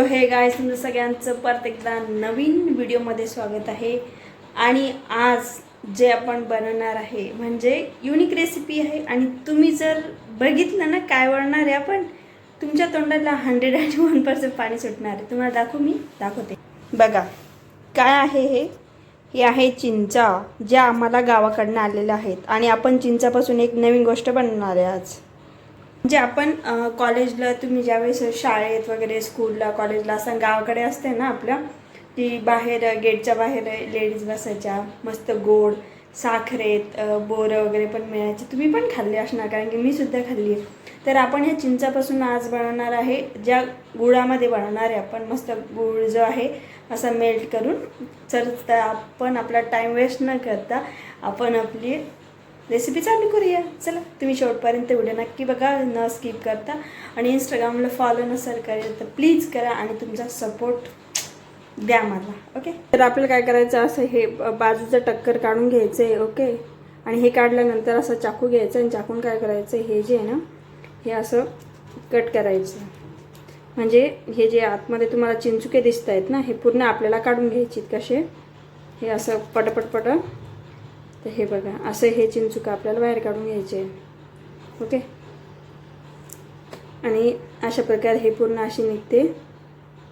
So हे गाय तुमचं सगळ्यांचं परत एकदा नवीन व्हिडिओमध्ये स्वागत आहे. आणि आज जे आपण बनवणार आहे म्हणजे युनिक रेसिपी आहे. आणि तुम्ही जर बघितलं ना काय वळणार आहे आपण तुमच्या तोंडाला हंड्रेड अँड वन पर्सेंट पाणी सुटणार आहे. तुम्हाला दाखवू मी? दाखवते. बघा काय आहे हे? हे आहे चिंचा ज्या आम्हाला गावाकडनं आलेल्या आहेत. आणि आपण चिंचापासून एक नवीन गोष्ट बनवणार आहे आज. म्हणजे आपण कॉलेजला तुम्ही ज्यावेळेस शाळेत वगैरे स्कूलला कॉलेजला असं गावाकडे असते ना आपल्या ती बाहेर गेटच्या बाहेर लेडीज बसायच्या मस्त गोड साखरेत बोरं वगैरे पण मिळायचे. तुम्ही पण खाल्ले असणार कारण की मी सुद्धा खाल्ली आहे. तर आपण ह्या चिंचापासून आज बनवणार आहे ज्या गुळामध्ये बनवणार आहे आपण मस्त गुळ जो आहे असा मेल्ट करून. तर आपण आपला टाईम वेस्ट न करता आपण आपली रेसिपी चालू करूया. चला तुम्ही शेवटपर्यंत व्हिडिओ नक्की बघा न स्किप करता. आणि इंस्टाग्रामला फॉलो नसेल करेल तर प्लीज करा आणि तुमचा सपोर्ट द्या मला ओके तर आपल्याला काय करायचं असं हे बाजूचं टक्कर काढून घ्यायचं आहे ओके आणि हे काढल्यानंतर असं चाकू घ्यायचं आणि चाकून काय करायचं हे जे आहे ना हे असं कट करायचं. म्हणजे हे जे आतमध्ये तुम्हाला चिंचुके दिसत आहेत ना हे पूर्ण आपल्याला काढून घ्यायचे कसे? हे असं पटपटपट तर हे बघा असं हे चिंचुका आपल्याला बाहेर काढून घ्यायचे ओके? आणि अशा प्रकारे हे पूर्ण अशी निघते.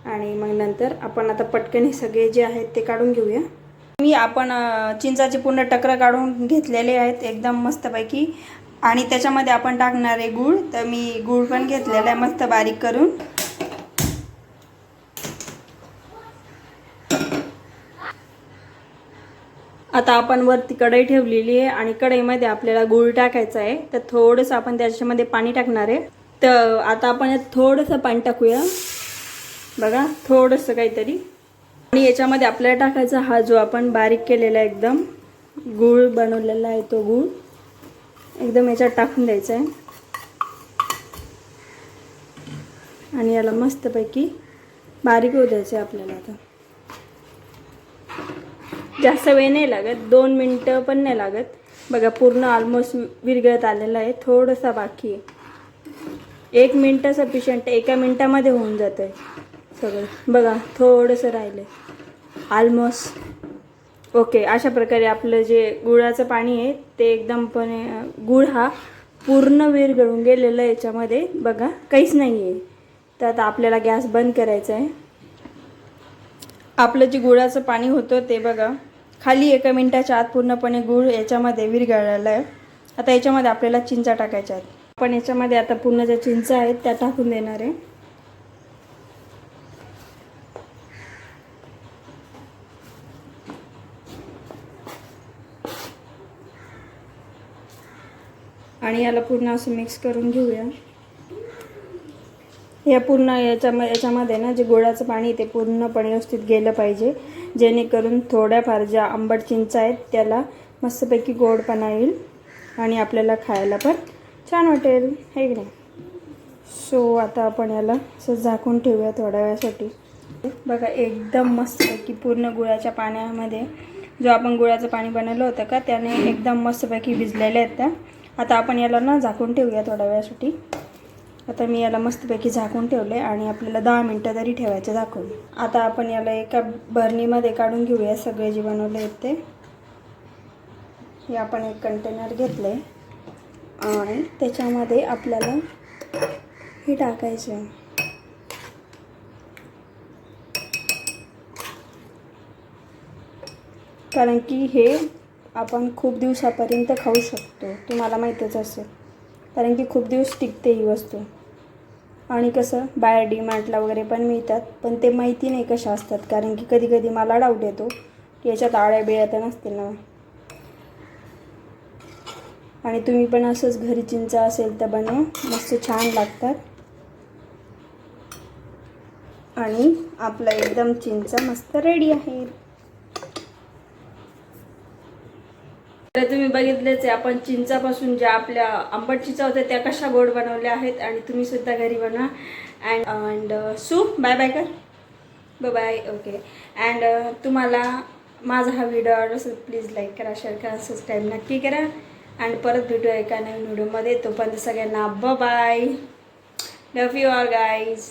आणि मग नंतर आपण आता पटकन हे सगळे जे आहेत ते काढून घेऊया. मी आपण चिंचाचे पूर्ण टकरं काढून घेतलेले आहेत एकदम मस्तपैकी. आणि त्याच्यामध्ये आपण टाकणार आहे गूळ. तर मी गूळ पण घेतलेला आहे मस्त बारीक करून. आता आपण वरती कढई ठेवलेली आहे आणि कढईमध्ये आपल्याला गूळ टाकायचा आहे. तर थोडंसं आपण त्याच्यामध्ये पाणी टाकणार आहे. तर आता आपण यात थोडंसं पाणी टाकूया. बघा थोडंसं काहीतरी. आणि याच्यामध्ये आपल्याला टाकायचा हा जो आपण बारीक केलेला आहे एकदम गूळ बनवलेला आहे तो गूळ. एकदम याच्यात टाकून द्यायचा आहे. आणि याला मस्तपैकी बारीक होऊ द्यायचं आहे आपल्याला आता. जास्त वेळ नाही लागत दोन मिनटं पण नाही लागत. बघा पूर्ण ऑलमोस्ट विरघळत आलेलं आहे. थोडंसं बाकी आहे. एक मिनटं सफिशियंट एका मिनटामध्ये होऊन जातं आहे सगळं. बघा थोडंसं राहिलं आहे ऑलमोस्ट ओके अशा प्रकारे आपलं जे गुळाचं पाणी आहे ते एकदमपणे गुळ हा पूर्ण विरघळून गेलेलं आहे याच्यामध्ये. बघा काहीच नाही आहे. तर आता आपल्याला गॅस बंद करायचा आहे. आपलं जे गुळाचं पाणी होतं ते बघा. खाली एका मिनटाच्या आत पूर्णपणे गूळ याच्यामध्ये विरघळलेला आहे. आता याच्यामध्ये आपल्याला चिंचा टाकायच्या आहेत. आपण याच्यामध्ये आता पूर्ण ज्या चिंचा आहेत त्या टाकून देणार आहे. आणि याला पूर्ण असं मिक्स करून घेऊया. या पूर्ण याच्याम याच्यामध्ये ना जे गुळाचं पाणी ते पूर्णपणे व्यवस्थित गेलं पाहिजे. जेणेकरून थोड्याफार ज्या आंबट चिंचा आहेत त्याला मस्तपैकी गोडपणा येईल आणि आपल्याला खायला पण छान वाटेल. हे की नाही? सो आता आपण याला असं झाकून ठेवूया थोड्या वेळासाठी. बघा एकदम मस्तपैकी पूर्ण गुळाच्या पाण्यामध्ये जो आपण गुळाचं पाणी बनवलं होतं का त्याने एकदम मस्तपैकी भिजलेल्या आहेत त्या. आता आपण याला ना झाकून ठेवूया थोड्या वेळासाठी. आता मी याला मस्तपैकी झाकून ठेवले आणि आपल्याला दहा मिनटं तरी ठेवायचे झाकून. आता आपण याला एका भरणीमध्ये काढून घेऊया सगळे जे बनवले आहेत ते. हे आपण एक कंटेनर घेतले आणि त्याच्यामध्ये आपल्याला हे टाकायचे आहे. कारण की हे आपण खूप दिवसापर्यंत खाऊ शकतो. तुम्हाला माहीतच असेल. कारण की खूप दिवस टिकते ही वस्तू. आणि कसं बाहेर डी मार्टला वगैरे पण मिळतात. पण ते माहिती नाही कशा असतात. कारण की कधी कधी मला डाऊट येतो की याच्यात आळ्या बिळ्या तर नसतील ना. आणि तुम्ही पण असंच घरी चिंचा असेल तर बनवा. मस्त छान लागतात. आणि आपला एकदम चिंचा मस्त रेडी आहे. तर तुम्ही बघितलेच आहे आपण चिंचापासून ज्या आपल्या आंबट चिंचा होत्या त्या कशा गोड बनवल्या आहेत आणि तुम्ही सुद्धा घरी बनवा. And and so bye bye कर. बाय ओके अँड तुम्हाला माझा हा व्हिडिओ आवडला असेल प्लीज लाईक करा शेअर करा सबस्क्राईब नक्की करा. अँड परत भेटूया एका नवीन व्हिडिओमध्ये तोपर्यंत सगळ्यांना bye love you all guys